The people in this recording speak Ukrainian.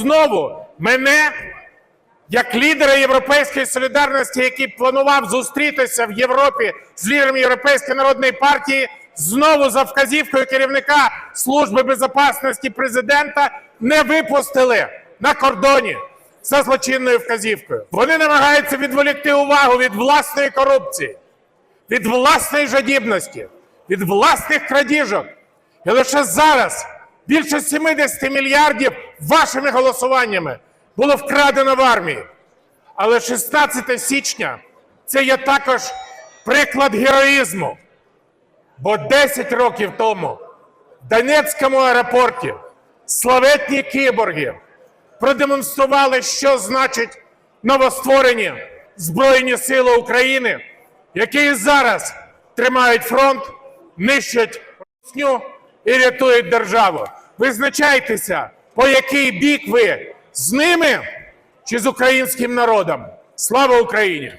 знову мене, як лідера Європейської солідарності, який планував зустрітися в Європі з лідерами Європейської народної партії, знову за вказівкою керівника Служби безпечності президента не випустили на кордоні за злочинною вказівкою. Вони намагаються відволікти увагу від власної корупції, від власної жадібності, від власних крадіжок. І лише зараз більше 70 мільярдів вашими голосуваннями було вкрадено в армії. Але 16 січня це є також приклад героїзму. Бо 10 років тому в Донецькому аеропорті славетні кіборги продемонстрували, що значить новостворені Збройні Сили України, які і зараз тримають фронт, нищать русню і рятують державу. Визначайтеся, по який бік ви з ними чи з українським народом. Слава Україні!